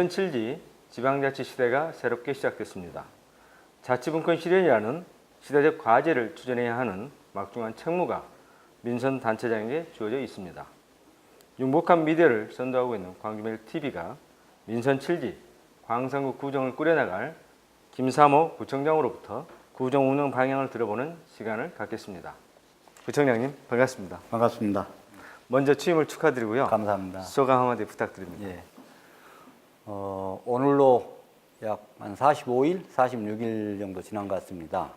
민선 7지 지방자치 시대가 새롭게 시작됐습니다. 자치분권 실현이라는 시대적 과제를 추진해야 하는 막중한 책무가 민선 단체장에게 주어져 있습니다. 융복한 미디어를 선도하고 있는 광주메일 TV가 민선 7지 광산구 구정을 꾸려나갈 김사모 구청장으로부터 구정 운영 방향을 들어보는 시간을 갖겠습니다. 구청장님 반갑습니다. 반갑습니다. 먼저 취임을 축하드리고요. 감사합니다. 소감 한마디 부탁드립니다. 예. 어, 오늘로 약 한 45일, 46일 정도 지난 것 같습니다.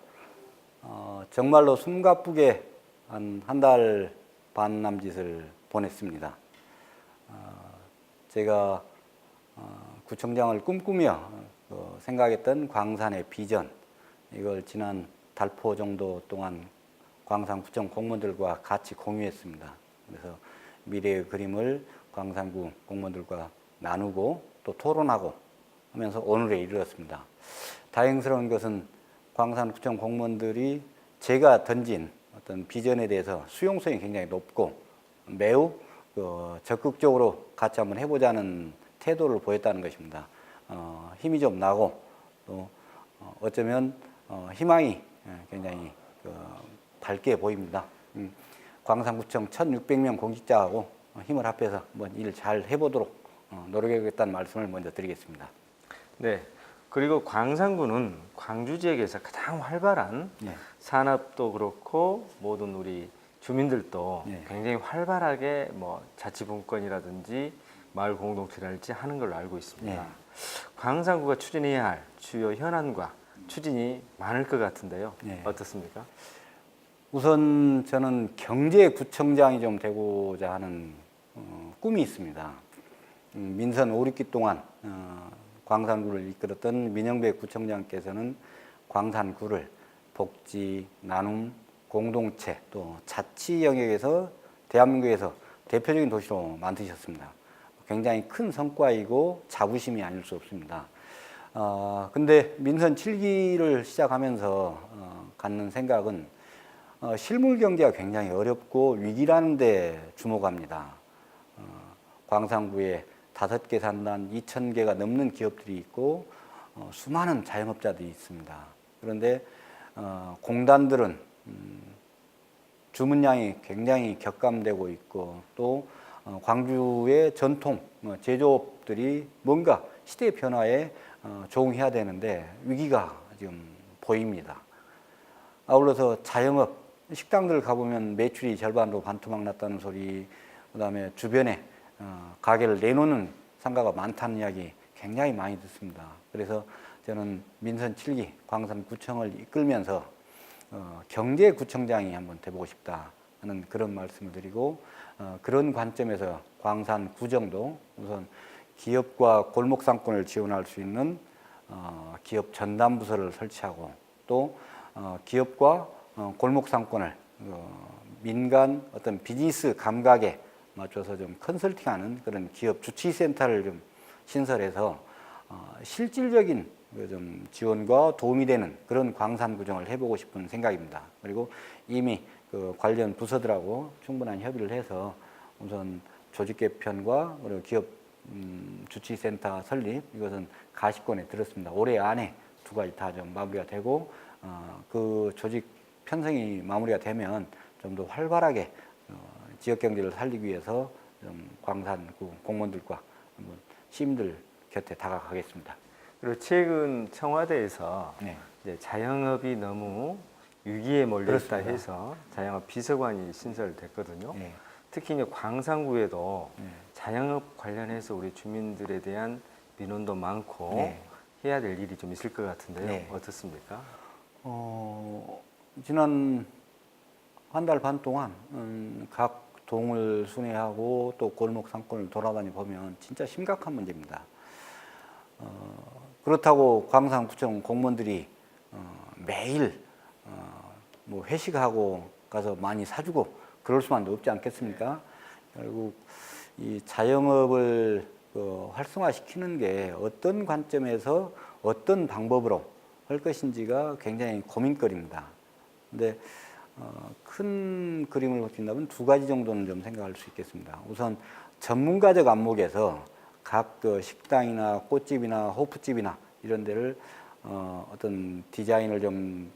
어, 정말로 숨가쁘게 한 한 달 반 남짓을 보냈습니다. 어, 제가 어, 구청장을 꿈꾸며 어, 생각했던 광산의 비전 이걸 지난 달포 정도 동안 광산구청 공무원들과 같이 공유했습니다. 그래서 미래의 그림을 광산구 공무원들과 나누고 또 토론하고 하면서 오늘에 이르렀습니다. 다행스러운 것은 광산구청 공무원들이 제가 던진 어떤 비전에 대해서 수용성이 굉장히 높고 매우 그 적극적으로 같이 한번 해보자는 태도를 보였다는 것입니다. 어, 힘이 좀 나고 또 어, 어쩌면 어, 희망이 예, 굉장히 그 밝게 보입니다. 음, 광산구청 1,600명 공직자하고 어, 힘을 합해서 한번 일 잘 해보도록 어, 노력해야겠다는 말씀을 먼저 드리겠습니다. 네. 그리고 광산구는 광주 지역에서 가장 활발한 네. 산업도 그렇고 모든 우리 주민들도 네. 굉장히 활발하게 뭐 자치분권이라든지 마을 공동체랄지 하는 걸로 알고 있습니다. 네. 광산구가 추진해야 할 주요 현안과 추진이 많을 것 같은데요. 네. 어떻습니까? 우선 저는 경제구청장이 좀 되고자 하는 어, 꿈이 있습니다. 음, 민선 5, 6기 동안 어, 광산구를 이끌었던 민영배 구청장께서는 광산구를 복지, 나눔, 공동체 또 자치 영역에서 대한민국에서 대표적인 도시로 만드셨습니다. 굉장히 큰 성과이고 자부심이 아닐 수 없습니다. 어, 근데 민선 7기를 시작하면서 어, 갖는 생각은 어, 실물 경제가 굉장히 어렵고 위기라는 데 주목합니다. 어, 광산구에 다섯 개 산단 2천 개가 넘는 기업들이 있고 어, 수많은 자영업자들이 있습니다. 그런데 어, 공단들은 음, 주문량이 굉장히 격감되고 있고 또 어, 광주의 전통 어, 제조업들이 뭔가 시대 변화에 어, 적응해야 되는데 위기가 지금 보입니다. 아울러서 자영업 식당들 가보면 매출이 절반으로 반토막 났다는 소리, 그다음에 주변에 어, 가게를 내놓는 상가가 많다는 이야기 굉장히 많이 듣습니다. 그래서 저는 민선 7기 광산구청을 이끌면서 어, 경제구청장이 한번 돼보고 싶다 하는 그런 말씀을 드리고 어, 그런 관점에서 광산구정도 우선 기업과 골목상권을 지원할 수 있는 어, 기업 전담 부서를 설치하고 또 어, 기업과 어, 골목 상권을 어, 민간 어떤 비즈니스 감각에 맞춰서 좀 컨설팅하는 그런 기업 주치센터를 좀 신설해서 어, 실질적인 그좀 지원과 도움이 되는 그런 광산 구정을 해보고 싶은 생각입니다. 그리고 이미 그 관련 부서들하고 충분한 협의를 해서 우선 조직 개편과 그리고 기업 음, 주치센터 설립 이것은 가시권에 들었습니다. 올해 안에 두 가지 다 좀 마무리가 되고 어, 그 조직 편성이 마무리가 되면 좀 더 활발하게 어, 지역 경제를 살리기 위해서 좀 광산구 공무원들과 시민들 곁에 다가가겠습니다. 그리고 최근 청와대에서 네. 자영업이 너무 위기에 몰려있다 그렇습니다. 해서 자영업 비서관이 신설됐거든요. 네. 특히 이제 광산구에도 네. 자영업 관련해서 우리 주민들에 대한 민원도 많고 네. 해야 될 일이 좀 있을 것 같은데요. 네. 어떻습니까? 어, 지난 한 달 반 동안 음, 각 동을 순회하고 또 골목 상권을 돌아다니 보면 진짜 심각한 문제입니다. 어, 그렇다고 광산구청 공무원들이 어, 매일 어, 뭐 회식하고 가서 많이 사주고 그럴 수만 없지 않겠습니까? 결국 이 자영업을 그 활성화시키는 게 어떤 관점에서 어떤 방법으로 할 것인지가 굉장히 고민거리입니다. 근데 어, 큰 그림을 보신다면 두 가지 정도는 좀 생각할 수 있겠습니다. 우선 전문가적 안목에서 각 그 식당이나 꽃집이나 호프집이나 이런 데를 어, 어떤 디자인을 좀,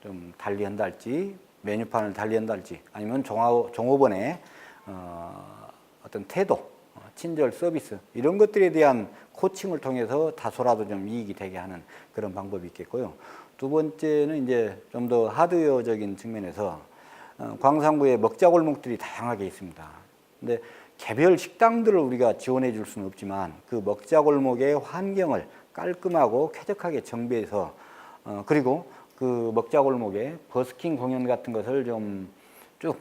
좀 달리한다 할지 메뉴판을 달리한다 할지 아니면 종업, 종업원의 어, 어떤 태도, 어, 친절 서비스 이런 것들에 대한 코칭을 통해서 다소라도 좀 이익이 되게 하는 그런 방법이 있겠고요. 두 번째는 이제 좀 더 하드웨어적인 측면에서 어, 광산구에 먹자 골목들이 다양하게 있습니다. 근데 개별 식당들을 우리가 지원해 줄 수는 없지만 그 먹자 골목의 환경을 깔끔하고 쾌적하게 정비해서 어, 그리고 그 먹자 골목에 버스킹 공연 같은 것을 좀쭉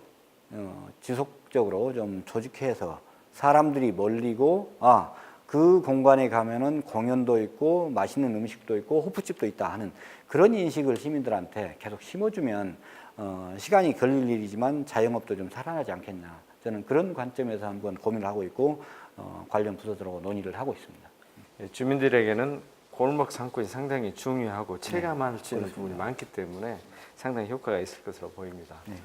어, 지속적으로 좀 조직해서 사람들이 몰리고 아 그 공간에 가면은 공연도 있고 맛있는 음식도 있고 호프집도 있다 하는 그런 인식을 시민들한테 계속 심어주면 어, 시간이 걸릴 일이지만 자영업도 좀 살아나지 않겠나 저는 그런 관점에서 한번 고민을 하고 있고 어, 관련 부서들하고 논의를 하고 있습니다. 예, 주민들에게는 골목 상권이 상당히 중요하고 체감할 수 있는. 부분이 많기 때문에 상당히 효과가 있을 것으로 보입니다. 네.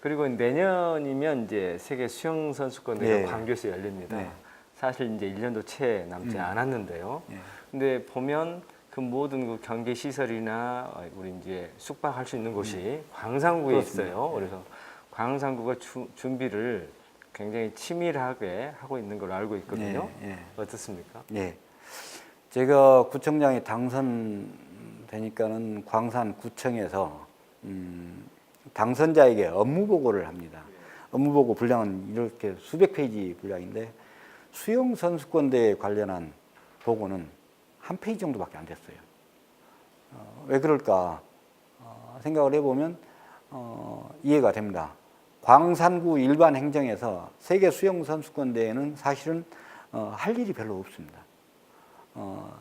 그리고 내년이면 이제 세계 수영 선수권 대회 네. 광교에서 열립니다. 네. 사실 이제 1년도 채 남지 음. 않았는데요. 예. 근데 보면 그 모든 그 경기 시설이나 우리 이제 숙박할 수 있는 곳이 광산구에 음. 그렇습니다. 있어요. 그래서 광산구가 주- 준비를 굉장히 치밀하게 하고 있는 걸로 알고 있거든요. 예, 예. 어떻습니까? 예. 제가 구청장이 당선되니까는 광산구청에서 음, 당선자에게 업무 보고를 합니다. 업무 보고 분량은 이렇게 수백 페이지 분량인데 수영 선수권대에 관련한 보고는 한 페이지 정도밖에 안 됐어요. 어, 왜 그럴까 어, 생각을 해보면 어, 이해가 됩니다. 광산구 일반 행정에서 세계 수영 선수권 대회는 사실은 어, 할 일이 별로 없습니다. 어,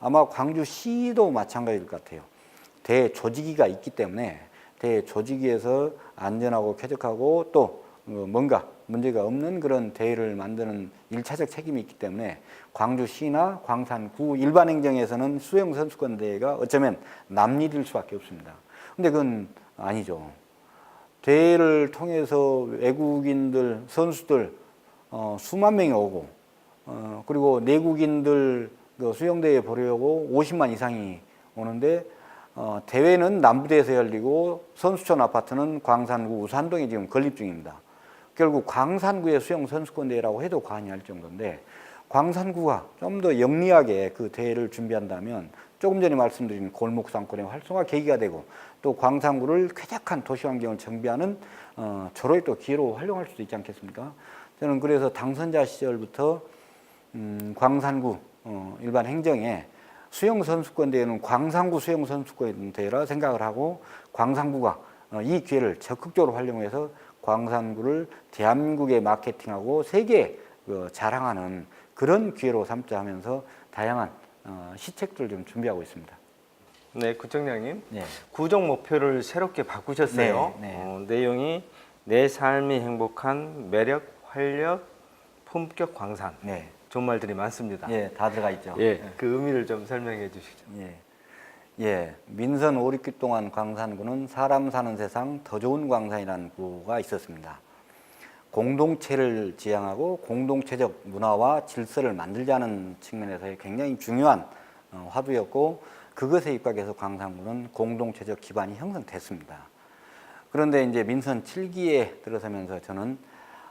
아마 광주시도 마찬가지일 것 같아요. 대 조직위가 있기 때문에 대 조직위에서 안전하고 쾌적하고 또 어, 뭔가 문제가 없는 그런 대회를 만드는 일차적 책임이 있기 때문에 광주시나 광산구 일반 행정에서는 수영 선수권 대회가 어쩌면 남일일 수밖에 없습니다. 근데 그건 아니죠. 대회를 통해서 외국인들 선수들 어, 수만 명이 오고 어, 그리고 내국인들 그 수영대회 보려고 50만 이상이 오는데 어, 대회는 남부대에서 열리고 선수촌 아파트는 광산구 우산동에 지금 건립 중입니다. 결국 광산구의 수영 선수권 대회라고 해도 과언이 할 정도인데 광산구가 좀 더 영리하게 그 대회를 준비한다면 조금 전에 말씀드린 골목 상권의 활성화 계기가 되고 또 광산구를 쾌적한 도시 환경을 정비하는 어, 저로의 또 기회로 활용할 수도 있지 않겠습니까? 저는 그래서 당선자 시절부터 음, 광산구 어, 일반 행정에 수영 선수권 대회는 광산구 수영 선수권 대회라 생각을 하고 광산구가 어, 이 기회를 적극적으로 활용해서 광산구를 대한민국에 마케팅하고 세계에 그 자랑하는 그런 기회로 삼자 하면서 다양한 어, 시책들을 좀 준비하고 있습니다. 네, 구청장님. 네. 구정 목표를 새롭게 바꾸셨어요. 네, 네. 어, 내용이 내 삶이 행복한 매력, 활력, 품격 광산. 네. 좋은 말들이 많습니다. 예, 다 들어가 있죠. 예, 그 의미를 좀 설명해 주시죠. 예. 예, 민선 5, 6기 동안 광산구는 사람 사는 세상 더 좋은 광산이라는 구가 있었습니다. 공동체를 지향하고 공동체적 문화와 질서를 만들자는 측면에서의 굉장히 중요한 어, 화두였고 그것에 입각해서 광산구는 공동체적 기반이 형성됐습니다. 그런데 이제 민선 7기에 들어서면서 저는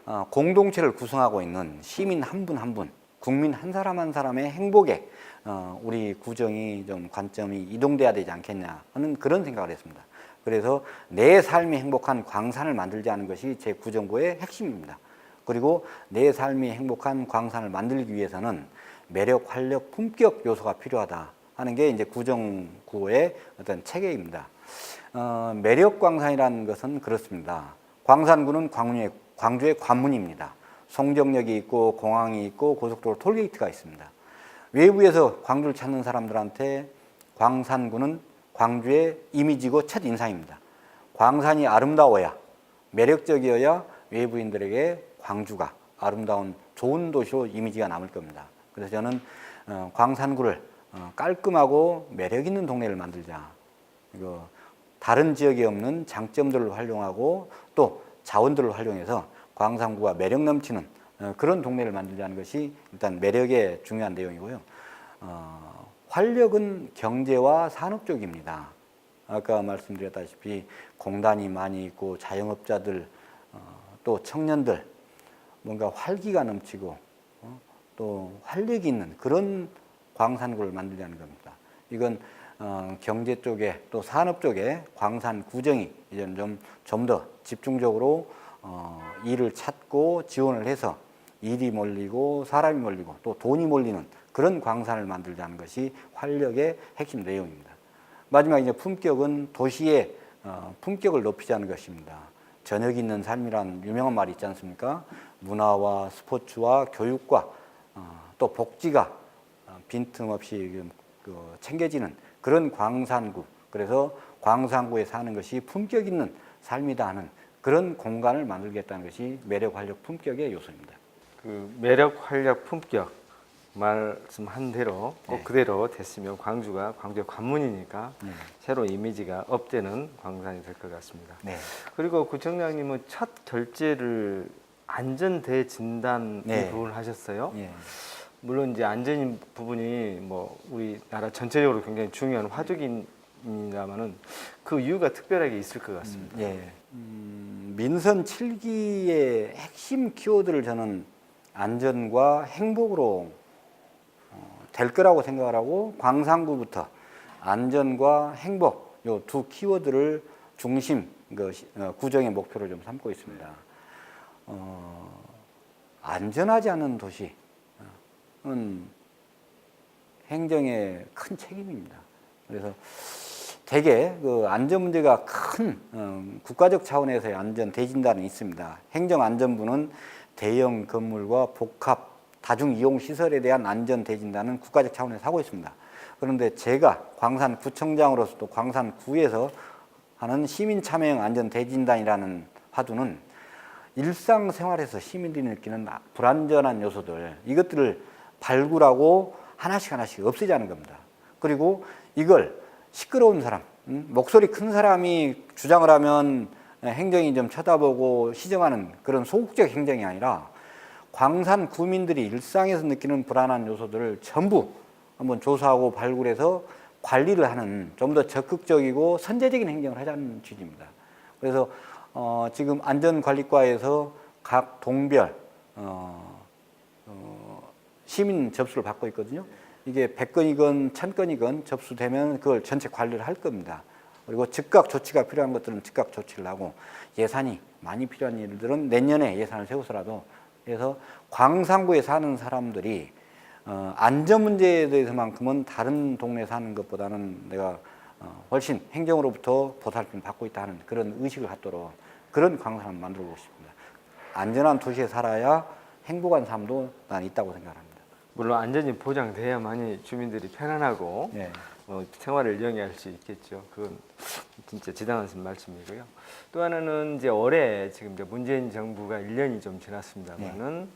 어, 공동체를 구성하고 있는 시민 한 분 한 분, 국민 한 사람 한 사람의 행복에 어, 우리 구정이 좀 관점이 이동돼야 되지 않겠냐 하는 그런 생각을 했습니다. 그래서 내 삶이 행복한 광산을 만들자는 것이 제 구정구의 핵심입니다. 그리고 내 삶이 행복한 광산을 만들기 위해서는 매력, 활력, 품격 요소가 필요하다 하는 게 이제 구정구의 어떤 체계입니다. 어, 매력 광산이라는 것은 그렇습니다. 광산구는 광주의, 광주의 관문입니다. 송정역이 있고 공항이 있고 고속도로 톨게이트가 있습니다. 외부에서 광주를 찾는 사람들한테 광산구는 광주의 이미지고 첫 인상입니다. 광산이 아름다워야 매력적이어야 외부인들에게 광주가 아름다운 좋은 도시로 이미지가 남을 겁니다. 그래서 저는 어, 광산구를 어, 깔끔하고 매력 있는 동네를 만들자. 다른 지역에 없는 장점들을 활용하고 또 자원들을 활용해서 광산구가 매력 넘치는 어, 그런 동네를 만들자는 것이 일단 매력의 중요한 내용이고요. 어, 활력은 경제와 산업 쪽입니다. 아까 말씀드렸다시피 공단이 많이 있고 자영업자들 어, 또 청년들 뭔가 활기가 넘치고 어, 또 활력이 있는 그런 광산구를 만들자는 겁니다. 이건 어, 경제 쪽에 또 산업 쪽에 광산 구정이 이제 좀좀 더 집중적으로 어, 일을 찾고 지원을 해서 일이 몰리고 사람이 몰리고 또 돈이 몰리는 그런 광산을 만들자는 것이 활력의 핵심 내용입니다. 마지막 이제 품격은 도시의 어, 품격을 높이자는 것입니다. 저녁 있는 삶이란 유명한 말이 있지 않습니까? 문화와 스포츠와 교육과 어, 또 복지가 어, 빈틈없이 그, 그 챙겨지는 그런 광산구. 그래서 광산구에 사는 것이 품격 있는 삶이다 하는 그런 공간을 만들겠다는 것이 매력 활력 품격의 요소입니다. 그 매력, 활력, 품격 말씀한 대로 꼭 네. 그대로 됐으면 광주가 광주의 관문이니까 네. 새로 이미지가 업되는 광산이 될 것 같습니다. 네. 그리고 구청장님은 첫 결제를 안전대 진단 네. 이 부분을 하셨어요. 예. 물론 이제 안전인 부분이 뭐 우리나라 전체적으로 굉장히 중요한 화두 입니다만은 그 이유가 특별하게 있을 것 같습니다. 예. 음, 민선 7기의 핵심 키워드를 저는 안전과 행복으로 어, 될 거라고 생각을 하고 광산구부터 안전과 행복 요 두 키워드를 중심 그 시- 어, 구정의 목표로 좀 삼고 있습니다. 어, 안전하지 않은 도시는 행정의 큰 책임입니다. 그래서 대개 그 안전 문제가 큰 어, 국가적 차원에서의 안전 대진단이 있습니다. 행정안전부는 대형 건물과 복합 다중 이용 시설에 대한 안전 대진단은 국가적 차원에서 하고 있습니다. 그런데 제가 광산구청장으로서 또 광산구에서 하는 시민 참여형 안전 대진단이라는 화두는 일상생활에서 시민들이 느끼는 불안전한 요소들 이것들을 발굴하고 하나씩 하나씩 없애자는 겁니다. 그리고 이걸 시끄러운 사람, 음, 목소리 큰 사람이 주장을 하면 행정이 좀 쳐다보고 시정하는 그런 소극적 행정이 아니라 광산 구민들이 일상에서 느끼는 불안한 요소들을 전부 한번 조사하고 발굴해서 관리를 하는 좀 더 적극적이고 선제적인 행정을 하자는 취지입니다. 그래서 어, 지금 안전관리과에서 각 동별 어, 어, 시민 접수를 받고 있거든요. 이게 100건이건 1000건이건 접수되면 그걸 전체 관리를 할 겁니다. 그리고 즉각 조치가 필요한 것들은 즉각 조치를 하고 예산이 많이 필요한 일들은 내년에 예산을 세워서라도 그래서 광산구에 사는 사람들이 어, 안전 문제에 대해서만큼은 다른 동네 사는 것보다는 내가 어, 훨씬 행정으로부터 보살핌 받고 있다는 그런 의식을 갖도록 그런 광산을 만들고 싶습니다. 안전한 도시에 살아야 행복한 삶도 난 있다고 생각합니다. 물론 안전이 보장돼야만이 주민들이 편안하고 네. 어, 생활을 영위할 수 있겠죠. 그건 진짜 지당한 말씀이고요. 또 하나는 이제 올해 지금 이제 문재인 정부가 1년이 좀 지났습니다만은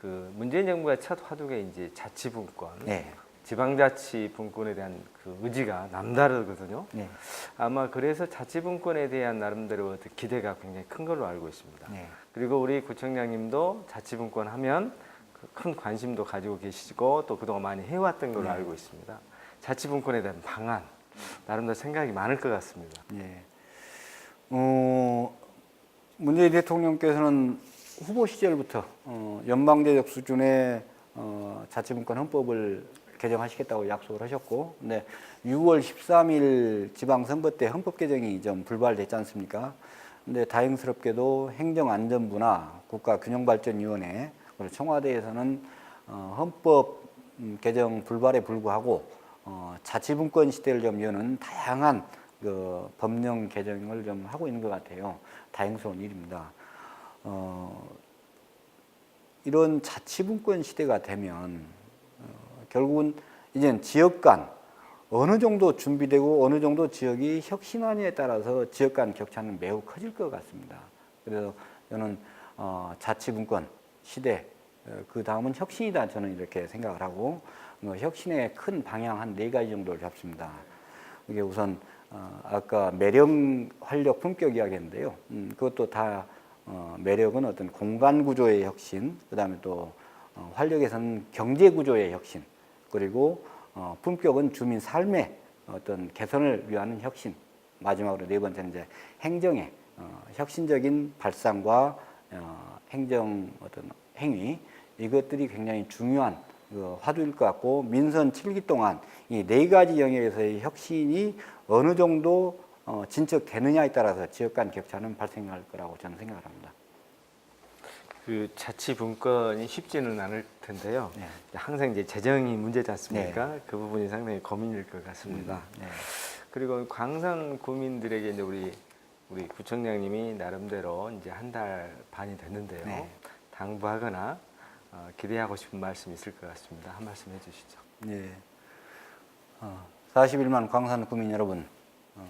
그 문재인 정부의 첫 화두가 이제 자치분권, 네. 지방자치 분권에 대한 그 의지가 남다르거든요. 네. 아마 그래서 자치분권에 대한 나름대로 어떤 기대가 굉장히 큰 걸로 알고 있습니다. 네. 그리고 우리 구청장님도 자치분권 하면 그 큰 관심도 가지고 계시고 또 그동안 많이 해왔던 걸로 네. 알고 있습니다. 자치분권에 대한 방안 나름대로 생각이 많을 것 같습니다. 예. 어, 문재인 대통령께서는 후보 시절부터 어, 연방제적 수준의 어, 자치분권 헌법을 개정하시겠다고 약속을 하셨고, 근데 6월 13일 지방선거 때 헌법 개정이 좀 불발됐지 않습니까? 근데 다행스럽게도 행정안전부나 국가균형발전위원회 그리고 청와대에서는 어, 헌법 음, 개정 불발에 불구하고 어, 자치분권 시대를 좀 여는 다양한 그 법령 개정을 좀 하고 있는 것 같아요. 다행스러운 일입니다. 어, 이런 자치분권 시대가 되면 어, 결국은 이제 지역 간 어느 정도 준비되고 어느 정도 지역이 혁신하느냐에 따라서 지역 간 격차는 매우 커질 것 같습니다. 그래서 저는 어, 자치분권 시대 그 다음은 혁신이다 저는 이렇게 생각을 하고 어, 혁신의 큰 방향 한 네 가지 정도를 잡습니다. 이게 우선 어, 아까 매력, 활력, 품격 이야기했는데요. 음, 그것도 다 어, 매력은 어떤 공간 구조의 혁신, 그 다음에 또 어, 활력에서는 경제 구조의 혁신, 그리고 어, 품격은 주민 삶의 어떤 개선을 위한 혁신, 마지막으로 네 번째는 이제 행정의 어, 혁신적인 발상과 어, 행정 어떤 행위 이것들이 굉장히 중요한 그 화두일 것 같고 민선 7기 동안 이 네 가지 영역에서의 혁신이 어느 정도 어, 진척되느냐에 따라서 지역 간 격차는 발생할 거라고 저는 생각을 합니다. 그 자치 분권이 쉽지는 않을 텐데요. 네. 항상 이제 재정이 문제지 않습니까? 그 부분이 상당히 고민일 것 같습니다. 네. 그리고 광산 구민들에게 이제 우리 우리 구청장님이 나름대로 이제 한 달 반이 됐는데요. 네. 당부하거나 어, 기대하고 싶은 말씀 있을 것 같습니다. 한 말씀 해주시죠. 네. 어, 41만 광산 구민 여러분, 어,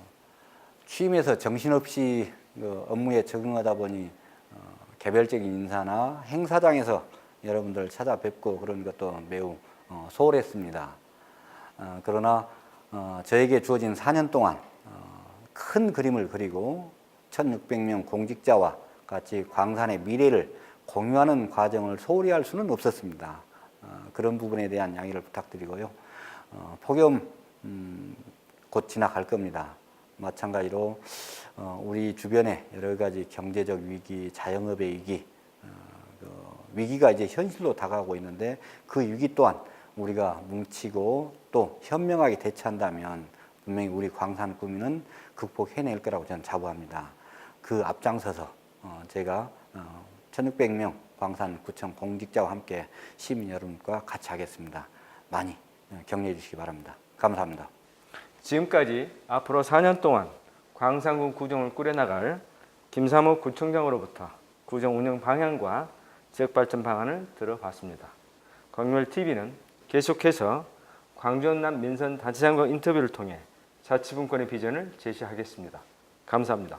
취임해서 정신없이 그 업무에 적응하다 보니 어, 개별적인 인사나 행사장에서 여러분들 찾아뵙고 그런 것도 매우 어, 소홀했습니다. 어, 그러나 어, 저에게 주어진 4년 동안 어, 큰 그림을 그리고 1600명 공직자와 같이 광산의 미래를 공유하는 과정을 소홀히 할 수는 없었습니다. 어, 그런 부분에 대한 양해를 부탁드리고요. 어, 폭염 음, 곧 지나갈 겁니다. 마찬가지로 어, 우리 주변에 여러 가지 경제적 위기, 자영업의 위기, 어, 그 위기가 이제 현실로 다가오고 있는데 그 위기 또한 우리가 뭉치고 또 현명하게 대처한다면 분명히 우리 광산 구민은 극복해낼 거라고 저는 자부합니다. 그 앞장서서 어, 제가 어, 1600명 광산구청 공직자와 함께 시민 여러분과 같이 하겠습니다. 많이 어, 격려해 주시기 바랍니다. 감사합니다. 지금까지 앞으로 4년 동안 광산군 구정을 꾸려나갈 김삼호 구청장으로부터 구정 운영 방향과 지역 발전 방안을 들어봤습니다. 광열 TV는 계속해서 광주 남 민선 단체장과 인터뷰를 통해 자치분권의 비전을 제시하겠습니다. 감사합니다.